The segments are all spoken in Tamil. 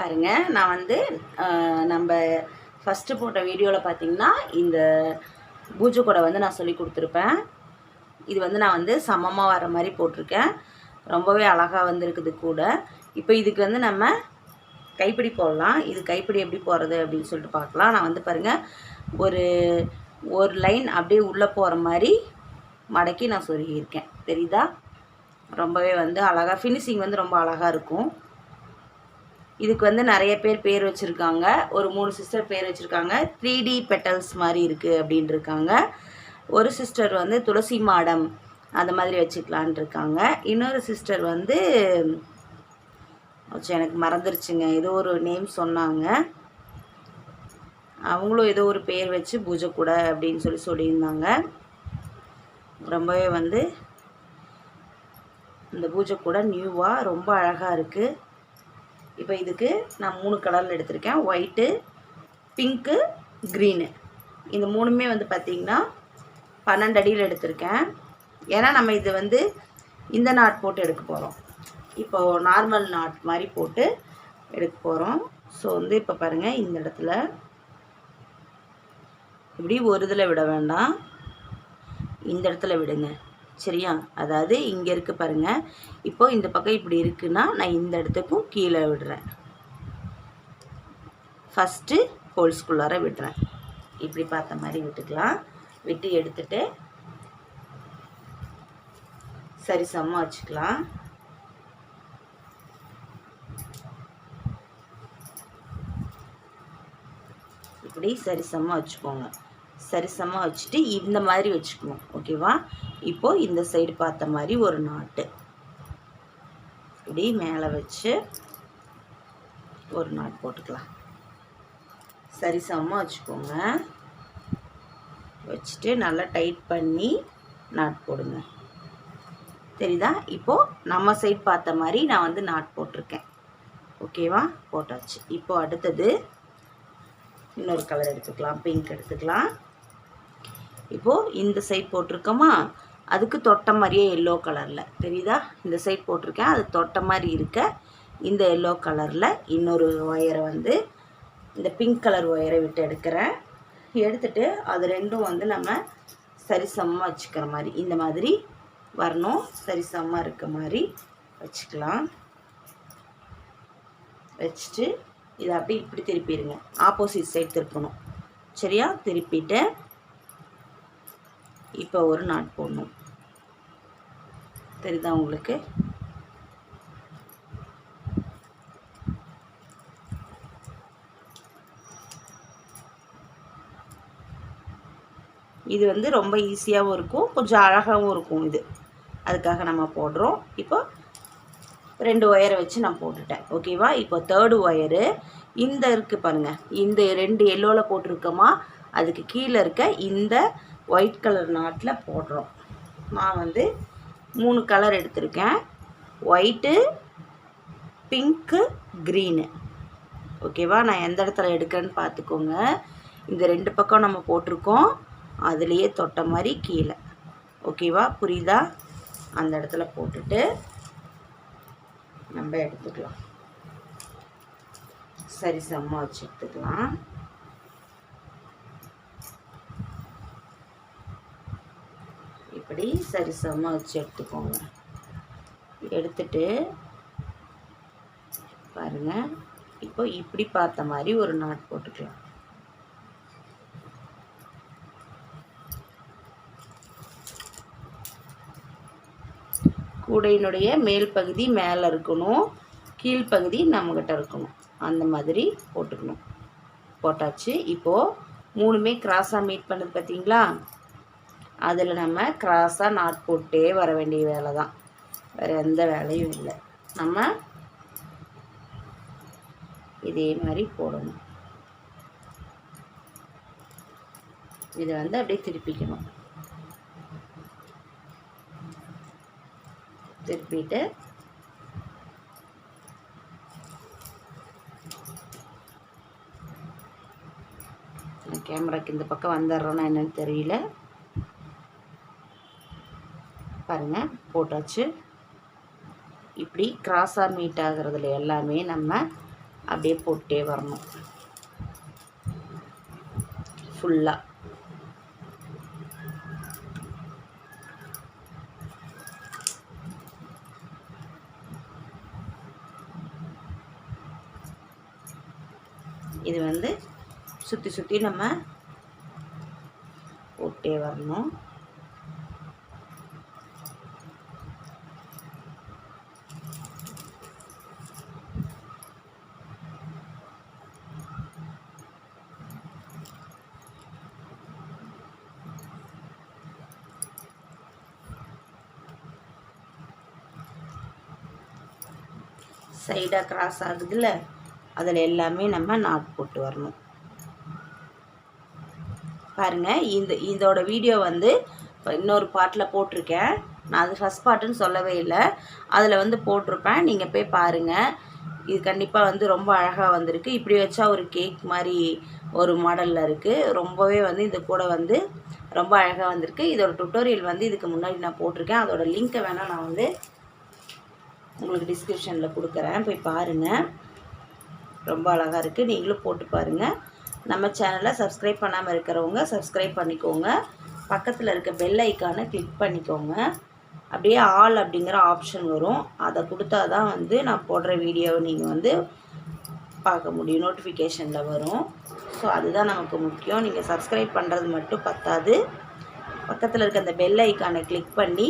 பாருங்கள் நான் வந்து நம்ம ஃபஸ்ட்டு போட்ட வீடியோவில் பார்த்தீங்கன்னா இந்த பூஜை கொடை வந்து நான் சொல்லி கொடுத்துருப்பேன். இது வந்து நான் வந்து சமமாக வர மாதிரி போட்டிருக்கேன். ரொம்பவே அழகாக வந்திருக்குது கூட. இப்போ இதுக்கு வந்து நம்ம கைப்பிடி போடலாம். இது கைப்பிடி எப்படி போடுறது அப்படின்னு சொல்லிட்டு பார்க்கலாம் நான் வந்து பாருங்கள் ஒரு ஒரு லைன் அப்படியே உள்ளே போகிற மாதிரி மடக்கி நான் சொருகியிருக்கேன் தெரியுதா? ரொம்பவே வந்து அழகாக ஃபினிஷிங் வந்து ரொம்ப அழகாக இருக்கும். இதுக்கு வந்து நிறைய பேர் பேர் வச்சுருக்காங்க. ஒரு மூணு சிஸ்டர் பேர் வச்சுருக்காங்க. த்ரீ டி பெட்டல்ஸ் மாதிரி இருக்குது அப்படின்னு இருக்காங்க ஒரு சிஸ்டர் வந்து துளசி மாடம் அந்த மாதிரி வச்சுக்கலான் இருக்காங்க இன்னொரு சிஸ்டர் வந்து எனக்கு மறந்துருச்சுங்க. ஏதோ ஒரு நேம் சொன்னாங்க. அவங்களும் ஏதோ ஒரு பேர் வச்சு பூஜை கூட அப்படின்னு சொல்லி சொல்லியிருந்தாங்க. ரொம்பவே வந்து இந்த பூஜை கூட நியூவாக ரொம்ப அழகாக இருக்குது இப்போ இதுக்கு நான் மூணு கலரில் எடுத்திருக்கேன். ஒயிட்டு பிங்க்கு க்ரீனு இந்த மூணுமே வந்து பார்த்திங்கன்னா பன்னெண்டு அடியில் எடுத்திருக்கேன். ஏன்னா நம்ம இது வந்து இந்த நாட் போட்டு எடுக்க போகிறோம் இப்போது நார்மல் நாட் மாதிரி போட்டு எடுக்க போகிறோம் ஸோ வந்து இப்போ பாருங்கள் இந்த இடத்துல இப்படி ஒரு இதில் விட வேண்டாம். இந்த இடத்துல விடுங்க. சரியா? அதாவது இங்கே இருக்கு பாருங்க. இப்போ இந்த பக்கம் இப்படி இருக்குன்னா நான் இந்த இடத்துக்கும் கீழே விடுறேன். ஃபஸ்ட்டு ஹோல்ஸ்குள்ளார விடுறேன். இப்படி பார்த்த மாதிரி விட்டுக்கலாம். விட்டு எடுத்துட்டு சரி சமமாக வச்சுக்கலாம். இப்படி சரிசமமாக வச்சுக்கோங்க. சரிசமமாக வச்சுட்டு இந்த மாதிரி வச்சுக்கணும். ஓகேவா? இப்போது இந்த சைடு பார்த்த மாதிரி ஒரு நாட்டு. இப்படி மேலே வச்சு ஒரு நாட் போட்டுக்கலாம். சரிசமமாக வச்சுக்கோங்க. வச்சுட்டு நல்லா டைட் பண்ணி நாட் போடுங்க. தெரியுதா? இப்போது நம்ம சைட் பார்த்த மாதிரி நான் வந்து நாட் போட்டிருக்கேன். ஓகேவா போட்டாச்சு. இப்போது அடுத்தது இன்னொரு கலர் எடுத்துக்கலாம். பிங்க் எடுத்துக்கலாம். இப்போது இந்த சைட் போட்டிருக்கோமா? அதுக்கு தொட்ட மாதிரியே எல்லோ கலரில் தெரியுதா? இந்த சைட் போட்டிருக்கேன். அது தொட்ட மாதிரி இருக்க இந்த எல்லோ கலரில் இன்னொரு ஒயரை வந்து இந்த பிங்க் கலர் ஒயரை விட்டு எடுக்கிறேன். எடுத்துட்டு அது ரெண்டும் வந்து நம்ம சரிசமமாக வச்சுக்கிற மாதிரி இந்த மாதிரி வரணும். சரிசமமாக இருக்க மாதிரி வச்சுக்கலாம். வச்சுட்டு இதை அப்படியே இப்படி திருப்பிடுங்க. Opposite side திருப்பணும். சரியா? திருப்பிட்டு இப்போ ஒரு நாட் போடணும். தெரியுதா உங்களுக்கு? இது வந்து ரொம்ப ஈஸியாகவும் இருக்கும். கொஞ்சம் அழகாகவும் இருக்கும் இது. அதுக்காக நம்ம போடுறோம். இப்போ ரெண்டு ஒயரை வச்சு நான் போட்டுட்டேன். ஓகேவா இப்போ தேர்டு ஒயரு இந்த இருக்குது பாருங்கள் இந்த ரெண்டு எல்லோவில் போட்டிருக்கோமா? அதுக்கு கீழே இருக்க இந்த ஒயிட் கலர் நாட்டில் போடுறோம். நான் வந்து மூணு கலர் எடுத்திருக்கேன். ஒயிட்டு பிங்க்கு க்ரீனு ஓகேவா நான் எந்த இடத்துல எடுக்கிறேன்னு பார்த்துக்கோங்க. இந்த ரெண்டு பக்கம் நம்ம போட்டிருக்கோம். அதுலேயே தொட்ட மாதிரி கீழே. ஓகேவா புரியுதா? அந்த இடத்துல போட்டுட்டு நம்ம எடுத்துக்கலாம். சரி சம்மா வச்சு எடுத்துக்கலாம். இப்படி சரிசமமாக வச்சு எடுத்துக்கோங்க. எடுத்துட்டு பாருங்க. இப்போ இப்படி பார்த்த மாதிரி ஒரு நாட் போட்டுக்கலாம். கூடையினுடைய மேல் பகுதி மேலே இருக்கணும். கீழ்ப்பகுதி நம்மக்கிட்ட இருக்கணும். அந்த மாதிரி போட்டுக்கணும். போட்டாச்சு. இப்போது மூணுமே கிராஸாக மீட் பண்ணது பார்த்தீங்களா அதில் நம்ம கிராஸாக நாட் போட்டே வர வேண்டிய வேலை தான் வேறு எந்த வேலையும் இல்லை. நம்ம இதே மாதிரி போடணும். இதை வந்து அப்படியே திருப்பிக்கணும். திருப்பிட்டு கேமராக்கு இந்த பக்கம் வந்துடுறோன்னா என்னன்னு தெரியல. பாருங்கள் போட்டாச்சு. இப்படி கிராஸாக மீட் ஆகுறதுல எல்லாமே நம்ம அப்படியே போட்டே வரணும். ஃபுல்லாக இது வந்து சுற்றி சுற்றி நம்ம போட்டே வரணும். சைடாக கிராஸ் ஆகுதுல்ல அதில் எல்லாமே நம்ம நாட் போட்டு வரணும். பாருங்கள் இந்த இதோட வீடியோ வந்து இன்னொரு பாட்டில் போட்டிருக்கேன். நான் அது ஃபஸ்ட் பார்ட்டுன்னு சொல்லவே இல்லை. அதில் வந்து போட்டிருப்பேன். நீங்கள் போய் பாருங்கள் இது கண்டிப்பாக வந்து ரொம்ப அழகாக வந்திருக்கு. இப்படி வச்சா ஒரு கேக் மாதிரி ஒரு மாடலில் இருக்குது ரொம்பவே வந்து இந்த கூட வந்து ரொம்ப அழகாக வந்திருக்கு. இதோட டுட்டோரியல் வந்து இதுக்கு முன்னாடி நான் போட்டிருக்கேன். அதோட லிங்க்கை வேணால் நான் வந்து உங்களுக்கு டிஸ்கிரிப்ஷனில் கொடுக்குறேன். போய் பாருங்கள் ரொம்ப அழகாக இருக்குது நீங்களும் போட்டு பாருங்கள் நம்ம சேனலை சப்ஸ்கிரைப் பண்ணாமல் இருக்கிறவங்க சப்ஸ்கிரைப் பண்ணிக்கோங்க. பக்கத்தில் இருக்க பெல் ஐக்கானை கிளிக் பண்ணிக்கோங்க. அப்படியே ஆல் அப்படிங்கிற ஆப்ஷன் வரும். அதை கொடுத்தா தான் வந்து நான் போடுற வீடியோவை நீங்கள் வந்து பார்க்க முடியும். நோட்டிஃபிகேஷனில் வரும். ஸோ அதுதான் நமக்கு முக்கியம். நீங்கள் சப்ஸ்கிரைப் பண்ணுறது மட்டும் பத்தாது. பக்கத்தில் இருக்க அந்த பெல் ஐக்கானை கிளிக் பண்ணி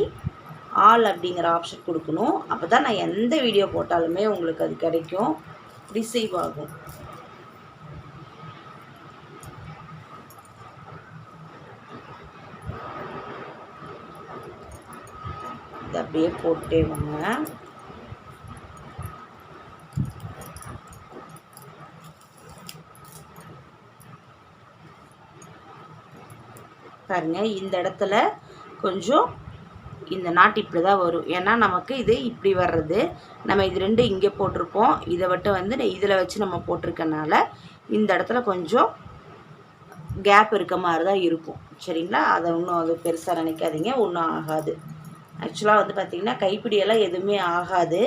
ஆல் அப்படிங்கிற ஆப்ஷன் கொடுக்கணும். அப்போ தான் நான் எந்த வீடியோ போட்டாலுமே உங்களுக்கு அது கிடைக்கும். ரிசீவ் ஆகும். இது அப்படியே போட்டே வாங்க. பாருங்க இந்த இடத்துல கொஞ்சம் இந்த நாட்டு இப்படி தான் வரும். ஏன்னா நமக்கு இது இப்படி வர்றது. நம்ம இது ரெண்டு இங்கே போட்டிருப்போம். இதை விட்டு வந்து இதில் வச்சு நம்ம போட்டிருக்கனால இந்த இடத்துல கொஞ்சம் கேப் இருக்க மாதிரி தான் இருக்கும். சரிங்களா? அதை ஒன்றும் அது பெருசாக நினைக்காதீங்க. ஒன்றும் ஆகாது. ஆக்சுவலாக வந்து பார்த்திங்கன்னா கைப்பிடியெல்லாம் எதுவுமே ஆகாது.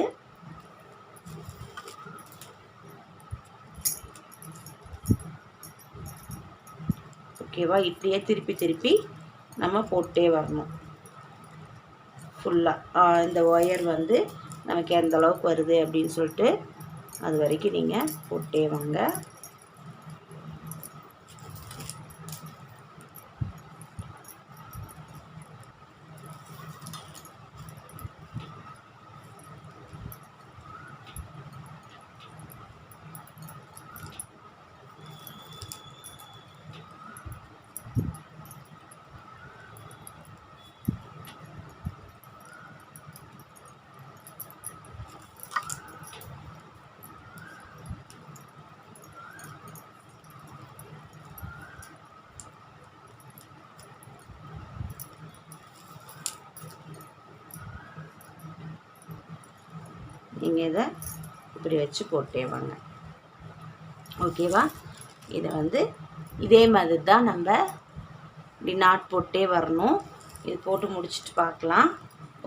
ஓகேவா? இப்படியே திருப்பி திருப்பி நம்ம போட்டே வரணும். ஃபுல்லாக இந்த ஒயர் வந்து நமக்கு எந்த அளவுக்கு வருது அப்படின்னு சொல்லிட்டு அது வரைக்கும் நீங்கள் போட்டே வாங்க நீங்கள் இதை இப்படி வச்சு போட்டே வாங்க ஓகேவா? இதை வந்து இதே மாதிரி தான் நம்ம இப்படி நாட் போட்டே வரணும். இது போட்டு முடிச்சுட்டு பார்க்கலாம்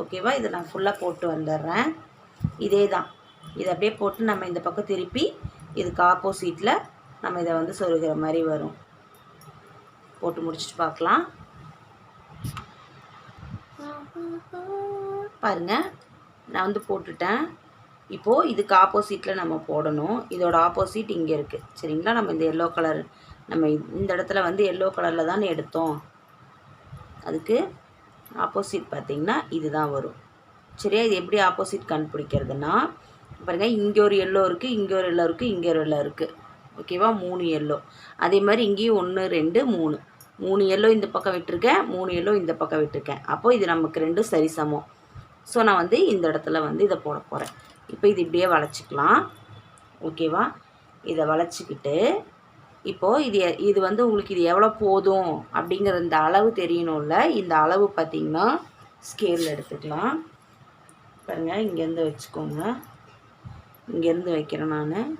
ஓகேவா? இதை நான் ஃபுல்லாக போட்டு வந்துடுறேன் இதே தான் இதை அப்படியே போட்டு நம்ம இந்த பக்கம் திருப்பி இதுக்கு ஆப்போசிட்டில் நம்ம இதை வந்து சொருகிற மாதிரி வரும். போட்டு முடிச்சுட்டு பார்க்கலாம் பாருங்கள் நான் வந்து போட்டுட்டேன். இப்போது இதுக்கு ஆப்போசிட்டில் நம்ம போடணும். இதோட ஆப்போசிட் இங்கே இருக்குது சரிங்களா? நம்ம இந்த எல்லோ கலர் நம்ம இந்த இடத்துல வந்து எல்லோ கலரில் தானே எடுத்தோம். அதுக்கு ஆப்போசிட் பார்த்திங்கன்னா இதுதான் வரும். சரியா? இது எப்படி ஆப்போசிட் கண்டுபிடிக்கிறதுனா பாருங்கள் இங்கே ஒரு எல்லோ இருக்குது இங்கே ஒரு எல்லோ இருக்குது இங்கே ஒரு எல்லோ இருக்குது ஓகேவா மூணு எல்லோ அதே மாதிரி இங்கேயும் ஒன்று ரெண்டு மூணு. மூணு எல்லோ இந்த பக்கம் விட்டுருக்கேன் மூணு எல்லோ இந்த பக்கம் விட்டுருக்கேன். அப்போது இது நமக்கு ரெண்டும் சரி சமம் ஸோ நான் வந்து இந்த இடத்துல வந்து இதை போட போகிறேன் இப்போ இது இப்படியே வளைச்சிக்கலாம். ஓகேவா? இதை வளைச்சிக்கிட்டு இப்போது இது இது வந்து உங்களுக்கு இது எவ்வளோ போதும் அப்படிங்கிற இந்த அளவு தெரியணும்ல. இந்த அளவு பார்த்திங்கன்னா ஸ்கேலில் எடுத்துக்கலாம். பாருங்கள் இங்கேருந்து வச்சுக்கோங்க. இங்கேருந்து வைக்கிறேன் நான்.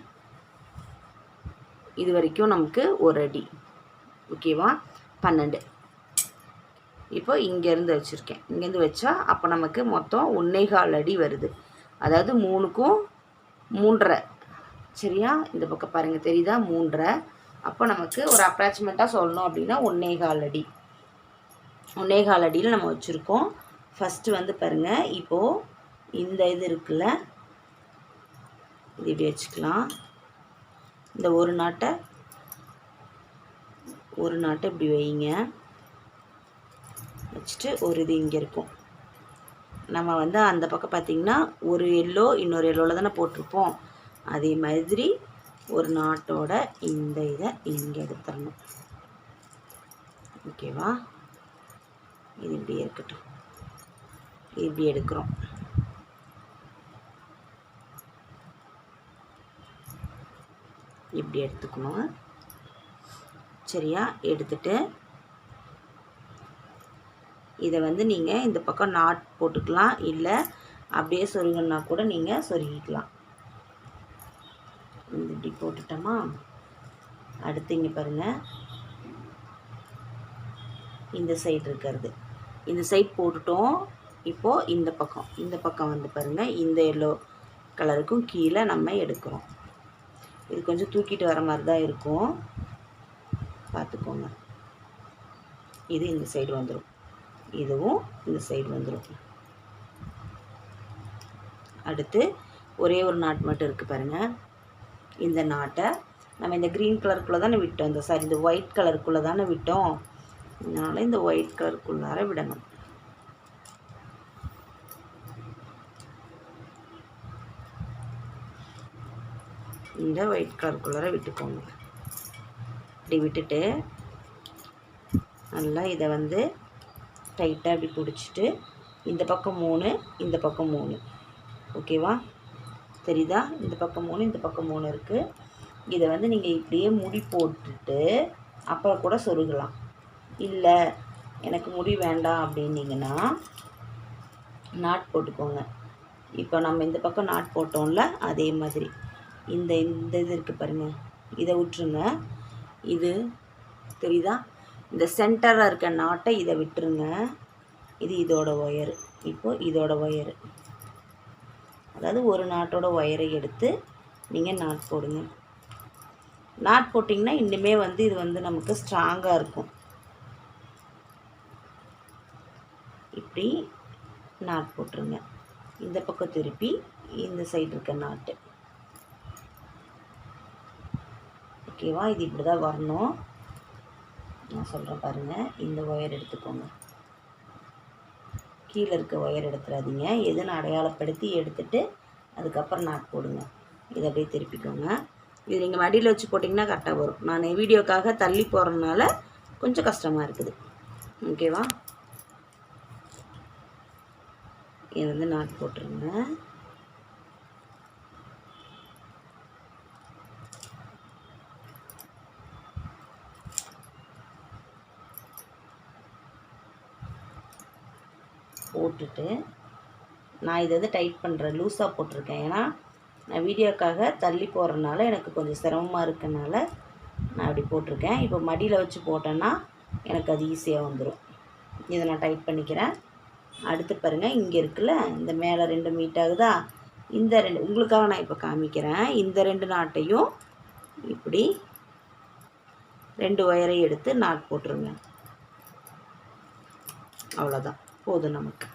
இது வரைக்கும் நமக்கு ஒரு அடி. ஓகேவா? பன்னெண்டு. இப்போ இங்கேருந்து வச்சுருக்கேன். இங்கேருந்து வச்சா அப்போ நமக்கு மொத்தம் ஒன்னே கால் அடி வருது. அதாவது மூணுக்கும் மூன்றரை. சரியா? இந்த பக்கம் பாருங்கள் தெரியுதா? மூன்றரை. அப்போ நமக்கு ஒரு அப்ராச்மெண்ட்டாக சொல்லணும் அப்படின்னா ஒன்றே கால் அடி. ஒன்றே கால் அடியில் நம்ம வச்சுருக்கோம். ஃபஸ்ட்டு வந்து பாருங்கள் இப்போது இந்த இது இருக்குல்ல இது இப்படி வச்சுக்கலாம். இந்த ஒரு நாட்டை ஒரு நாட்டை இப்படி வைங்க. வச்சுட்டு ஒரு இது இங்கே இருக்கும். நம்ம வந்து அந்த பக்கம் பார்த்திங்கன்னா ஒரு எல்லோ இன்னொரு எல்லோவில் தானே போட்டிருப்போம். அதே மாதிரி ஒரு நாட்டோட இந்த இதை இங்கே எடுத்துடணும். ஓகேவா இது இப்படி இருக்கட்டும். இது இப்படி எடுக்கிறோம். இப்படி எடுத்துக்கணும். சரியா? எடுத்துட்டு இதை வந்து நீங்கள் இந்த பக்கம் நாட் போட்டுக்கலாம். இல்லை அப்படியே சொருகணுன்னா கூட நீங்கள் சொருகிக்கலாம். இப்படி போட்டுட்டோமா? அடுத்து இங்கே பாருங்கள் இந்த சைடு இருக்கிறது. இந்த சைட் போட்டுட்டோம். இப்போது இந்த பக்கம். இந்த பக்கம் வந்து பாருங்கள் இந்த எல்லோ கலருக்கும் கீழே நம்ம எடுக்கிறோம். இது கொஞ்சம் தூக்கிட்டு வர மாதிரி தான் இருக்கும். பார்த்துக்கோங்க. இது இந்த சைடு வந்துடும் இதுவும் இந்த சைடு வந்துடும் அடுத்து ஒரே ஒரு நாட் மட்டும் இருக்குது பாருங்கள் இந்த நாட்டை நம்ம இந்த க்ரீன் கலருக்குள்ளே தானே விட்டோம். இந்த சாரி இந்த ஒயிட் கலருக்குள்ளே தானே விட்டோம். அதனால் இந்த ஒயிட் கலருக்குள்ளார விடணும். இந்த ஒயிட் கலருக்குள்ளார விட்டுக்கோங்க. இப்படி விட்டுட்டு நல்லா இதை வந்து டைட்டாக இப்படி பிடிச்சிட்டு இந்த பக்கம் மூணு இந்த பக்கம் மூணு. ஓகேவா? தெரியுதா? இந்த பக்கம் மூணு இந்த பக்கம் மூணு இருக்குது இதை வந்து நீங்கள் இப்படியே முடி போட்டுட்டு அப்புறம் கூட சொருகலாம். இல்லை எனக்கு முடி வேண்டாம் அப்படின்னீங்கன்னா நாட் போட்டுக்கோங்க. இப்போ நம்ம இந்த பக்கம் நாட் போட்டோம்ல அதே மாதிரி. இந்த இந்த இது இருக்குது பாருங்கள் இதை விட்டுருங்க. இது தெரியுதா? இந்த சென்டரில் இருக்க நாட்டை இதை விட்டுருங்க. இது இதோட ஒயரு. இப்போது இதோட ஒயரு. அதாவது ஒரு நாட்டோட ஒயரை எடுத்து நீங்கள் நாட் போடுங்க. நாட் போட்டிங்கன்னா இன்னுமே வந்து இது வந்து நமக்கு ஸ்ட்ராங்காக இருக்கும். இப்படி நாட் போட்டுருங்க. இந்த பக்கம் திருப்பி இந்த சைடு இருக்க நாட்டு. ஓகேவா? இது இப்படி தான் வரணும். நான் சொல்கிறேன் பாருங்கள் இந்த ஒயர் எடுத்துக்கோங்க. கீழே இருக்க ஒயர் எடுத்துடாதீங்க எதுன்னு அடையாளப்படுத்தி எடுத்துட்டு அதுக்கப்புறம் நாட் போடுங்க. இதை அப்படியே திருப்பிக்கோங்க. இது நீங்கள் மடியில் வச்சு போட்டிங்கன்னா கரெக்டாக வரும். நான் வீடியோக்காக தள்ளி போகிறதுனால கொஞ்சம் கஷ்டமாக இருக்குது. ஓகேவா இது வந்து நாட் போட்டுருங்க. விட்டுட்டு நான் இதை வந்து டைட் பண்ணுறேன் லூஸாக போட்டிருக்கேன். ஏன்னா நான் வீடியோக்காக தள்ளி போடுறதுனால எனக்கு கொஞ்சம் சிரமமாக இருக்கனால நான் அப்படி போட்டிருக்கேன். இப்போ மடியில் வச்சு போட்டேன்னா எனக்கு அது ஈஸியாக வந்துடும் இதை நான் டைட் பண்ணிக்கிறேன். அடுத்து பாருங்கள் இங்கே இருக்குல்ல இந்த மேலே ரெண்டு மீட் ஆகுதா? இந்த ரெண்டு உங்களுக்காக நான் இப்போ காமிக்கிறேன். இந்த ரெண்டு நாட்டையும் இப்படி ரெண்டு ஒயரை எடுத்து நாட் போட்டுருங்க. அவ்வளோதான் போதும் நமக்கு.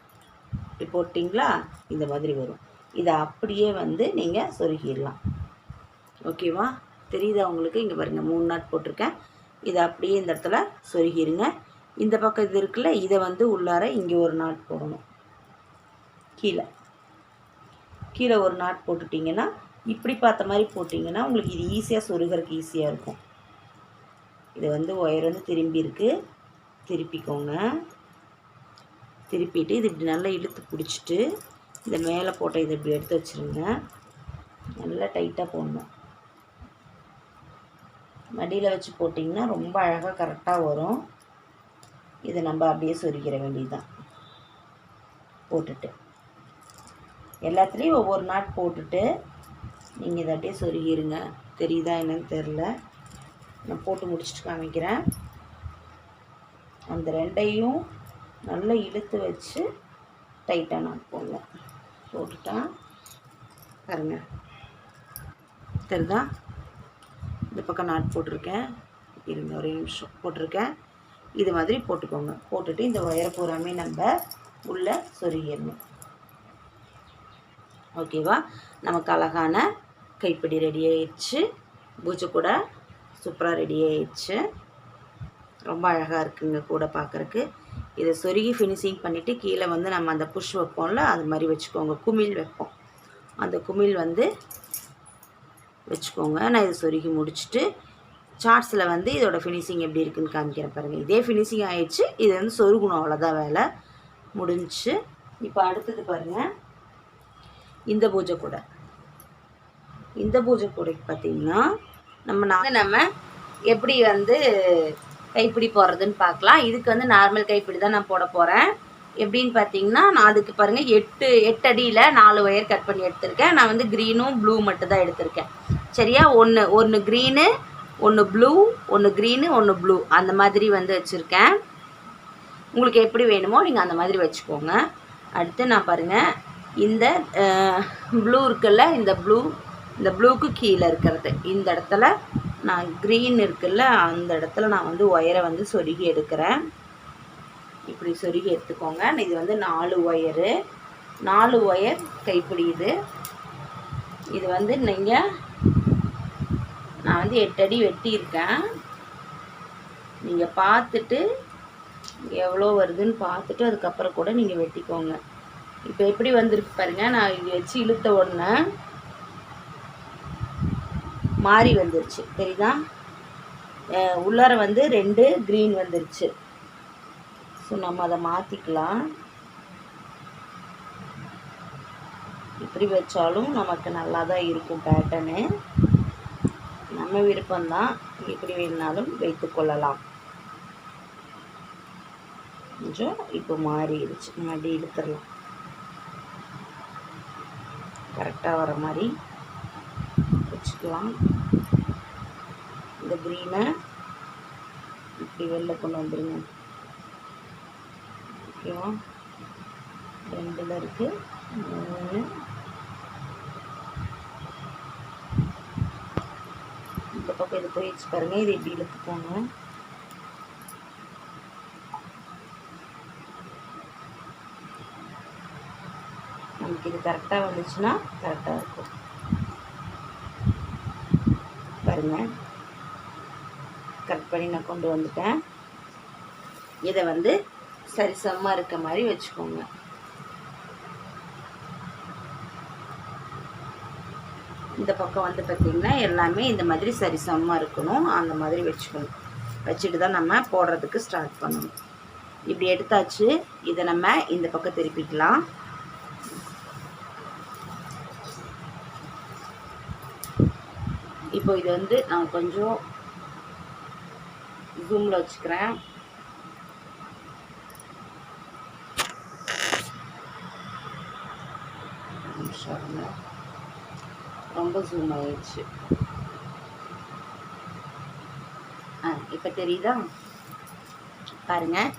போட்டிங்களா? இந்த மாதிரி வரும். இதை அப்படியே வந்து நீங்கள் சொருகிடலாம். ஓகேவா? தெரியுதா உங்களுக்கு? இங்கே பாருங்கள் மூணு நாட் போட்டிருக்கேன். இதை அப்படியே இந்த இடத்துல சொருகிருங்க. இந்த பக்கம் இது இருக்குல்ல இதை வந்து உள்ளார இங்கே ஒரு நாட் போடணும். கீழே. கீழே ஒரு நாட் போட்டுட்டிங்கன்னா இப்படி பார்த்த மாதிரி போட்டிங்கன்னா உங்களுக்கு இது ஈஸியாக சொருகிறதுக்கு ஈஸியாக இருக்கும். இது வந்து ஒயர் வந்து திரும்பி இருக்குது திருப்பிக்கோங்க. திருப்பிட்டு இது இப்படி நல்லா இழுத்து பிடிச்சிட்டு இந்த மேலே போட்ட இதை இப்படி எடுத்து வச்சுருங்க. நல்லா டைட்டாக போடணும். மடியில் வச்சு போட்டிங்கன்னா ரொம்ப அழகாக கரெக்டாக வரும். இதை நம்ம அப்படியே சொருகிற வேண்டியதுதான். போட்டுட்டு. எல்லாத்துலேயும் ஒவ்வொரு நாட் போட்டுட்டு நீங்கள் இதை அப்படியே சொருகிருங்க. தெரியுதா என்னன்னு தெரில நான் போட்டு முடிச்சுட்டு காமிக்கிறேன். அந்த ரெண்டையும் நல்லா இழுத்து வச்சு டைட்டாக நாட் போடணும் போட்டுட்டா பாருங்க. தெரிதா? இந்த பக்கம் நாட் போட்டிருக்கேன். இருங்க ஒரே நிமிஷம். போட்டிருக்கேன். இது மாதிரி போட்டுக்கோங்க. போட்டுட்டு இந்த ஒயரை பூராமே நம்ம உள்ளே சொருகிடணும். ஓகேவா? நமக்கு அழகான கைப்பிடி ரெடி ஆயிடுச்சு. பூஜை கூட சூப்பராக ரெடி ஆயிடுச்சு. ரொம்ப அழகாக இருக்குங்க கூட பார்க்குறக்கு இதை சொருகி ஃபினிஷிங் பண்ணிவிட்டு கீழே வந்து நம்ம அந்த புஷ் வைப்போம்ல அது மாதிரி வச்சுக்கோங்க. குமிழ் வைப்போம். அந்த குமிழ் வந்து வச்சுக்கோங்க. நான் இதை சொருகி முடிச்சுட்டு சார்ட்ஸில் வந்து இதோட ஃபினிஷிங் எப்படி இருக்குதுன்னு காமிக்கிறேன் பாருங்கள் இதே ஃபினிஷிங் ஆகிடுச்சு இது வந்து சொருகணும். அவ்வளோதான் வேலை. முடிஞ்சுச்சு இப்போ அடுத்தது பாருங்கள் இந்த பூஜை கூட. இந்த பூஜை கூடைக்கு பார்த்தீங்கன்னா நம்ம நான் நம்ம எப்படி வந்து கைப்பிடி போடுறதுன்னு பார்க்கலாம். இதுக்கு வந்து நார்மல் கைப்பிடி தான் நான் போட போகிறேன் எப்படின்னு பார்த்தீங்கன்னா நான் அதுக்கு பாருங்கள் எட்டு எட்டு அடியில் நாலு ஒயர் கட் பண்ணி எடுத்திருக்கேன். நான் வந்து க்ரீனும் ப்ளூ மட்டும் தான் எடுத்திருக்கேன். சரியா? ஒன்று ஒன்று க்ரீனு ஒன்று ப்ளூ ஒன்று க்ரீனு ஒன்று ப்ளூ அந்த மாதிரி வந்து வச்சுருக்கேன். உங்களுக்கு எப்படி வேணுமோ நீங்கள் அந்த மாதிரி வச்சுக்கோங்க. அடுத்து நான் பாருங்கள் இந்த ப்ளூ இருக்குல்ல இந்த ப்ளூ இந்த ப்ளூக்கு கீழே இருக்கிறது. இந்த இடத்துல நான் க்ரீன் இருக்குல்ல அந்த இடத்துல நான் வந்து ஒயரை வந்து சொருகி எடுக்கிறேன். இப்படி சொருகி எடுத்துக்கோங்க. இது வந்து நாலு ஒயரு நாலு ஒயர் கைப்பிடி இது. இது வந்து நீங்கள் நான் வந்து எட்டு அடி வெட்டியிருக்கேன். நீங்கள் பார்த்துட்டு எவ்வளோ வருதுன்னு பார்த்துட்டு அதுக்கப்புறம் கூட நீங்கள் வெட்டிக்கோங்க. இப்போ எப்படி வந்திருக்கு பாருங்கள் நான் இது வச்சு இழுத்த உடனே மாறி வந்துருச்சு. தெரியுதா? உள்ளார வந்து ரெண்டு க்ரீன் வந்துருச்சு. ஸோ நம்ம அதை மாற்றிக்கலாம் இப்படி வச்சாலும் நமக்கு நல்லா தான் இருக்கும் பேட்டர்னு நம்ம விருப்பம்தான். எப்படி வேணுனாலும் வைத்துக்கொள்ளலாம் கொஞ்சம் இப்போ மாறிடுச்சு. மறுபடியும் இழுத்துடலாம். கரெக்டாக வர மாதிரி வச்சுக்கலாம். இந்த க்ரீனை இப்படி வெளில கொண்டு வந்துடுங்க ஓகேவா ரெண்டில் இருக்குது மூணு. இந்த பக்கம் இது போயிடுச்சு பாருங்க. இது இப்படி போங்க நமக்கு இது கரெக்டாக வந்துச்சுன்னா கரெக்டாக இருக்கும். பாருங்கள் கட் பண்ணி நான் கொண்டு வந்துட்டேன். இதை வந்து சரிசமமாக இருக்க மாதிரி வச்சுக்கோங்க. இந்த பக்கம் வந்து பார்த்திங்கன்னா எல்லாமே இந்த மாதிரி சரிசமமாக இருக்கணும். அந்த மாதிரி வச்சுக்கணும். வச்சுட்டு தான் நம்ம போடுறதுக்கு ஸ்டார்ட் பண்ணணும். இப்படி எடுத்தாச்சு. இதை நம்ம இந்த பக்கம் திருப்பிக்கலாம். இப்போ இது வந்து நான் கொஞ்சம் ஜூமில் வச்சுக்கிறேன். ரொம்ப ஜூம் ஆயிடுச்சு. ஆ இப்போ தெரியுதா? பாருங்கள்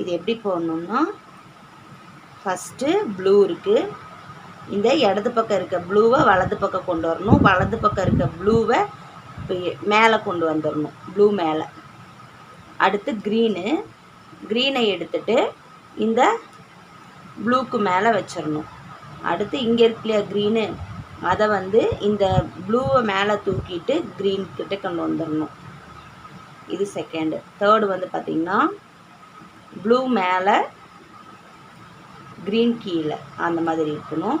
இது எப்படி போடணும்னா ஃபஸ்ட்டு ப்ளூ இருக்குது இந்த இடது பக்கம் இருக்க ப்ளூவை வலது பக்கம் கொண்டு வரணும். வலது பக்கம் இருக்க ப்ளூவை மேலே கொண்டு வந்துடணும் ப்ளூ மேலே. அடுத்து க்ரீனு க்ரீனை எடுத்துட்டு இந்த ப்ளூக்கு மேலே வச்சிடணும் அடுத்து இங்கே இருக்கு இல்லையா க்ரீனு அதை வந்து இந்த ப்ளூவை மேலே தூக்கிட்டு க்ரீன் கிட்ட கொண்டு வந்துடணும் இது செகண்டு தேர்டு வந்து பார்த்திங்கன்னா ப்ளூ மேலே க்ரீன் கீழே. அந்த மாதிரி இருக்கணும்.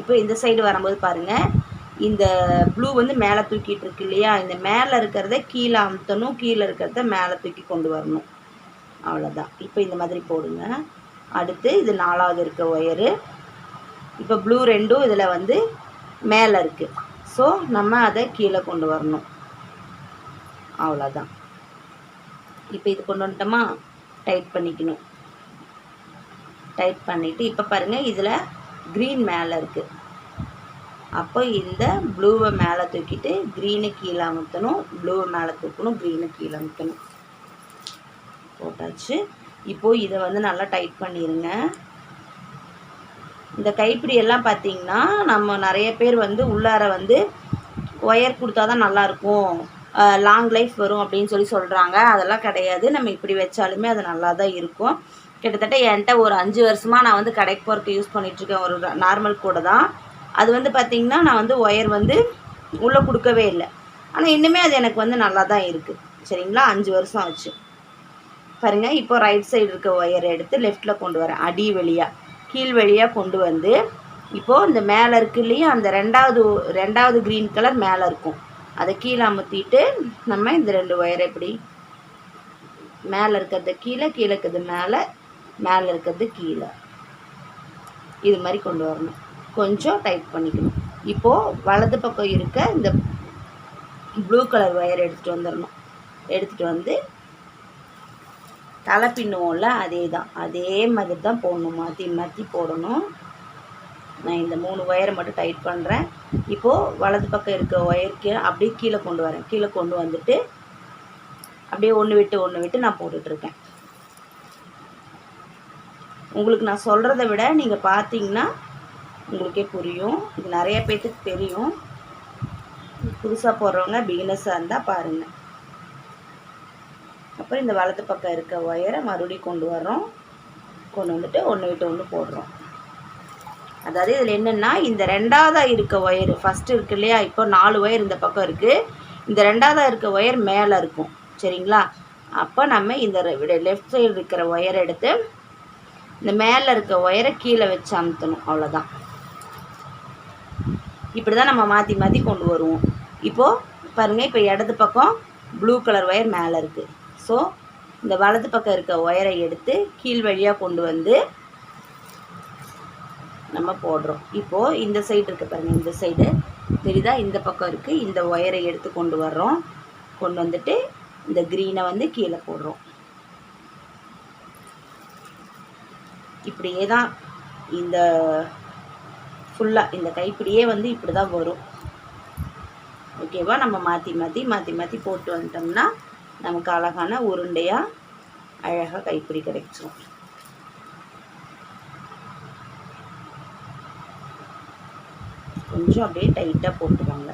இப்போ இந்த சைடு வரும்போது பாருங்கள் இந்த ப்ளூ வந்து மேலே தூக்கிட்டு இருக்கு இல்லையா? இந்த மேலே இருக்கிறத கீழே அமுத்தணும். கீழே இருக்கிறத மேலே தூக்கி கொண்டு வரணும். அவ்வளோதான் இப்போ இந்த மாதிரி போடுங்க. அடுத்து இது நாலாவது இருக்க ஒயரு இப்போ ப்ளூ ரெண்டும் இதில் வந்து மேலே இருக்குது ஸோ நம்ம அதை கீழே கொண்டு வரணும். அவ்வளோதான் இப்போ இது கொண்டு வந்துட்டோமா? டைட் பண்ணிக்கணும். டைட் பண்ணிவிட்டு இப்போ பாருங்கள் இதில் க்ரீன் மேலே இருக்குது அப்போ இந்த ப்ளூவை மேலே தூக்கிட்டு க்ரீனு கீழே அமுத்தணும் ப்ளூவை மேலே தூக்கணும் க்ரீனு கீழே அமுத்தணும். போட்டாச்சு. இப்போது இதை வந்து நல்லா டைட் பண்ணிடுங்க இந்த கைப்பிடி எல்லாம் பார்த்தீங்கன்னா நம்ம நிறைய பேர் வந்து உள்ளார வந்து ஒயர் கொடுத்தா தான் நல்லாயிருக்கும் லாங் லைஃப் வரும் அப்படின்னு சொல்லி சொல்கிறாங்க அதெல்லாம் கிடையாது. நம்ம இப்படி வச்சாலுமே அது நல்லா தான் இருக்கும். கிட்டத்தட்ட என்கிட்ட ஒரு அஞ்சு வருஷமாக நான் வந்து கடைக்கு போகிறதுக்கு யூஸ் பண்ணிகிட்ருக்கேன் ஒரு நார்மல் கூட தான். அது வந்து பார்த்திங்கன்னா நான் வந்து ஒயர் வந்து உள்ளே கொடுக்கவே இல்லை. ஆனால் இன்னுமே அது எனக்கு வந்து நல்லா தான் இருக்குது சரிங்களா? அஞ்சு வருஷம் ஆச்சு. பாருங்கள் இப்போ ரைட் சைடு இருக்க ஒயரை எடுத்து லெஃப்ட்டில் கொண்டு வரேன். அடி வழியாக கீழ் வழியாக கொண்டு வந்து இப்போது இந்த மேலே இருக்கு இல்லையா? அந்த ரெண்டாவது ரெண்டாவது க்ரீன் கலர் மேலே இருக்கும். அதை கீழே அமுத்திட்டு நம்ம இந்த ரெண்டு ஒயரை எப்படி மேலே இருக்கிறது கீழே கீழே இருக்கிறது மேலே மேலே இருக்கிறது கீழே. இது மாதிரி கொண்டு வரணும். கொஞ்சம் டைட் பண்ணிக்கணும். இப்போது வலது பக்கம் இருக்க இந்த ப்ளூ கலர் ஒயர் எடுத்துகிட்டு வந்துடணும் எடுத்துகிட்டு வந்து தலை பின்னுவோம்ல அதே தான். அதே மாதிரி தான் போடணும். மாற்றி மாற்றி போடணும். நான் இந்த மூணு ஒயரை மட்டும் டைட் பண்ணுறேன் இப்போது வலது பக்கம் இருக்க ஒயருக்கு அப்படியே கீழே கொண்டு வரேன். கீழே கொண்டு வந்துட்டு அப்படியே ஒன்று விட்டு ஒன்று விட்டு நான் போட்டுட்ருக்கேன் உங்களுக்கு நான் சொல்கிறத விட நீங்கள் பார்த்தீங்கன்னா உங்களுக்கே புரியும். இது நிறைய பேர்த்துக்கு தெரியும். புதுசாக போடுறவங்க பிகினஸாக இருந்தால் பாருங்கள் அப்புறம் இந்த வலது பக்கம் இருக்க ஒயரை மறுபடியும் கொண்டு வர்றோம். கொண்டு வந்துட்டு ஒன்று விட்டு ஒன்று போடுறோம். அதாவது இதில் என்னென்னா இந்த ரெண்டாவதாக இருக்க ஒயர் ஃபஸ்ட்டு இருக்கு இல்லையா? இப்போ நாலு ஒயர் இந்த பக்கம் இருக்குது இந்த ரெண்டாவதாக இருக்க ஒயர் மேலே இருக்கும். சரிங்களா? அப்போ நம்ம இந்த லெஃப்ட் சைடு இருக்கிற ஒயர் எடுத்து இந்த மேலே இருக்க ஒயரை கீழே வச்சு அமுத்தணும் அவ்வளோதான் இப்படி தான் நம்ம மாற்றி மாற்றி கொண்டு வருவோம். இப்போது பாருங்கள் இப்போ இடது பக்கம் ப்ளூ கலர் ஒயர் மேலே இருக்குது ஸோ இந்த வலது பக்கம் இருக்க ஒயரை எடுத்து கீழ் வழியாக கொண்டு வந்து நம்ம போடுறோம். இப்போது இந்த சைடு இருக்குது பாருங்கள் இந்த சைடு தெரியுதா? இந்த பக்கம் இருக்குது இந்த ஒயரை எடுத்து கொண்டு வர்றோம். கொண்டு வந்துட்டு இந்த க்ரீனை வந்து கீழே போடுறோம். இப்படியே தான் இந்த ஃபுல்லாக இந்த கைப்பிடியே வந்து இப்படி தான் வரும் ஓகேவா நம்ம மாற்றி மாற்றி மாற்றி மாற்றி போட்டு வந்துட்டோம்னா நமக்கு அழகான உருண்டையாக அழகாக கைப்பிடி கிடைச்சிரும் கொஞ்சம் அப்படியே டைட்டாக போட்டுவாங்க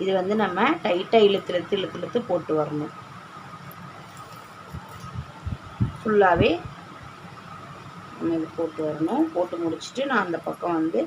இது வந்து நம்ம டைட்டாக இழுத்து இழுத்து இழுத்து இழுத்து போட்டு வரணும். ஃபுல்லாகவே நம்ம இது போட்டு வரணும். போட்டு முடிச்சுட்டு நான் அந்த பக்கம் வந்து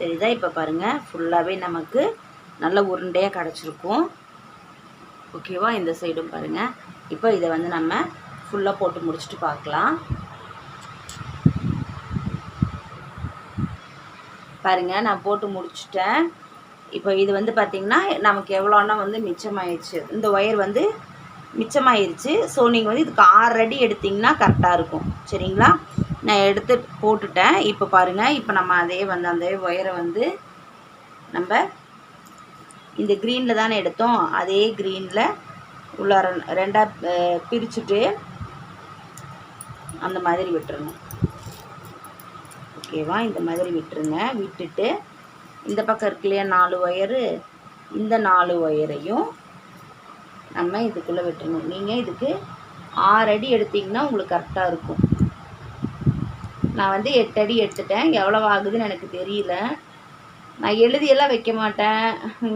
தெரியுதா? இப்போ பாருங்கள் ஃபுல்லாகவே நமக்கு நல்ல உருண்டையாக கிடச்சிருக்கும். ஓகேவா இந்த சைடும் பாருங்கள் இப்போ இதை வந்து நம்ம ஃபுல்லாக போட்டு முடிச்சுட்டு பார்க்கலாம். பாருங்கள் நான் போட்டு முடிச்சிட்டேன். இப்போ இது வந்து பார்த்திங்கன்னா நமக்கு எவ்வளோன்னா வந்து மிச்சமாயிடுச்சு இந்த ஒயர் வந்து மிச்சமாயிருச்சு. ஸோ நீங்கள் வந்து இதுக்கு ஆறு அடி எடுத்திங்கன்னா கரெக்டாக இருக்கும். சரிங்களா? நான் எடுத்து போட்டுட்டேன். இப்போ பாருங்கள் இப்போ நம்ம அதே வந்து அந்த ஒயரை வந்து நம்ம இந்த க்ரீனில் தானே எடுத்தோம். அதே க்ரீனில் உள்ள ரெண்டாக பிரிச்சுட்டு அந்த மாதிரி விட்டுறணும் ஓகேவா? இந்த மாதிரி விட்டுருங்க. விட்டுட்டு இந்த பக்கம் இருக்கு இல்லையா நாலு ஒயரு இந்த நாலு ஒயரையும் நம்ம இதுக்குள்ளே விட்டுருணும் நீங்கள் இதுக்கு ஆறு அடி எடுத்தீங்கன்னா உங்களுக்கு கரெக்டாக இருக்கும். நான் வந்து எட்டு அடி எடுத்துட்டேன். எவ்வளோ ஆகுதுன்னு எனக்கு தெரியல. நான் எழுதியெல்லாம் வைக்க மாட்டேன்.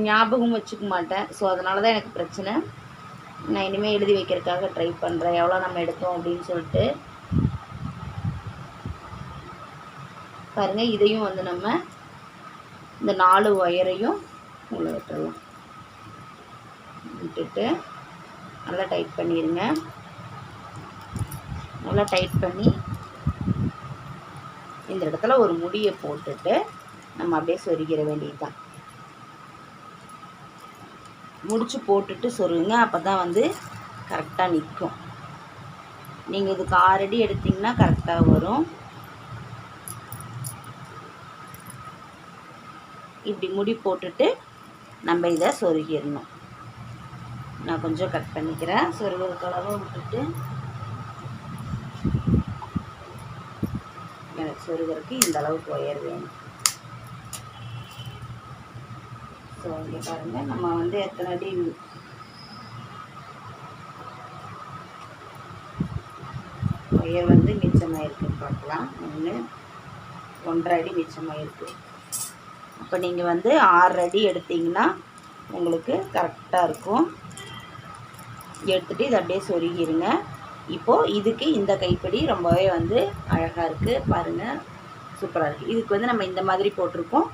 ஞாபகம் வச்சுக்க மாட்டேன். ஸோ அதனால தான் எனக்கு பிரச்சனை. நான் இனிமேல் எழுதி வைக்கிறதுக்காக ட்ரை பண்ணுறேன் எவ்வளோ நம்ம எடுத்தோம் அப்படின்னு சொல்லிட்டு. பாருங்கள் இதையும் வந்து நம்ம இந்த நாலு ஒயரையும் உள்ள விட்டுறலாம். விட்டுட்டு நல்லா டைட் பண்ணிடுங்க நல்லா டைட் பண்ணி இந்த இடத்துல ஒரு முடியை போட்டுட்டு நம்ம அப்படியே சொருகிற வேண்டியதுதான். முடிச்சு போட்டுட்டு சொருங்க அப்போ தான் வந்து கரெக்டாக நிற்கும் நீங்கள் இதுக்கு ஆறடி எடுத்தீங்கன்னா கரெக்டாக வரும். இப்படி முடி போட்டுட்டு நம்ம இதை சொருகிடணும். நான் கொஞ்சம் கட் பண்ணிக்கிறேன். சொருகிற அளவு விட்டுட்டு சொருகிறதுக்கு இந்த அளவுக்கு ஒயர் வேணும். ஸோ இங்கே பாருங்கள் நம்ம வந்து எத்தனை அடி? ஒயர் வந்து மிச்சமாயிருக்குன்னு பார்க்கலாம். ஒன்று ஒன்றரை அடி மிச்சமாயிருக்கு அப்போ நீங்கள் வந்து ஆறு அடி எடுத்தீங்கன்னா உங்களுக்கு கரெக்டாக இருக்கும். எடுத்துகிட்டு இதை அப்படியே சொருகிருங்க. இப்போது இதுக்கு இந்த கைப்பிடி ரொம்பவே வந்து அழகாக இருக்குது பாருங்கள் சூப்பராக இருக்குது இதுக்கு வந்து நம்ம இந்த மாதிரி போட்டிருக்கோம்.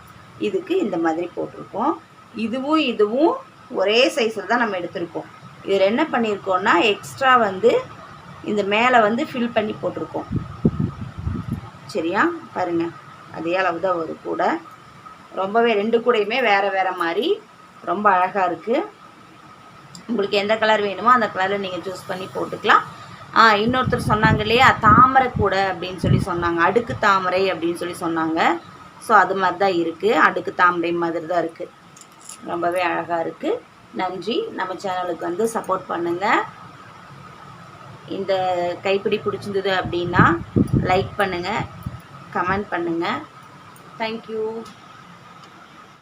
இதுக்கு இந்த மாதிரி போட்டிருக்கோம். இதுவும் இதுவும் ஒரே சைஸில் தான் நம்ம எடுத்திருக்கோம். இதில் என்ன பண்ணியிருக்கோம்னா எக்ஸ்ட்ரா வந்து இந்த மேலே வந்து ஃபில் பண்ணி போட்டிருக்கோம். சரியா? பாருங்கள் அதே அளவு தான் ஒரு கூடை. ரொம்பவே ரெண்டு கூடையுமே வேறு வேறு மாதிரி. ரொம்ப அழகாக இருக்குது உங்களுக்கு எந்த கலர் வேணுமோ அந்த கலரில் நீங்கள் சூஸ் பண்ணி போட்டுக்கலாம். ஆ இன்னொருத்தர் சொன்னாங்க இல்லையா தாமரை கூடை அப்படின்னு சொல்லி சொன்னாங்க. அடுக்கு தாமரை அப்படின்னு சொல்லி சொன்னாங்க. ஸோ அது மாதிரி தான் இருக்குது அடுக்கு தாமரை மாதிரி தான் இருக்குது ரொம்பவே அழகாக இருக்குது நன்றி. நம்ம சேனலுக்கு வந்து சப்போர்ட் பண்ணுங்கள் இந்த கைப்பிடி பிடிச்சிருந்தது அப்படின்னா லைக் பண்ணுங்கள் கமெண்ட் பண்ணுங்கள் தேங்க்யூ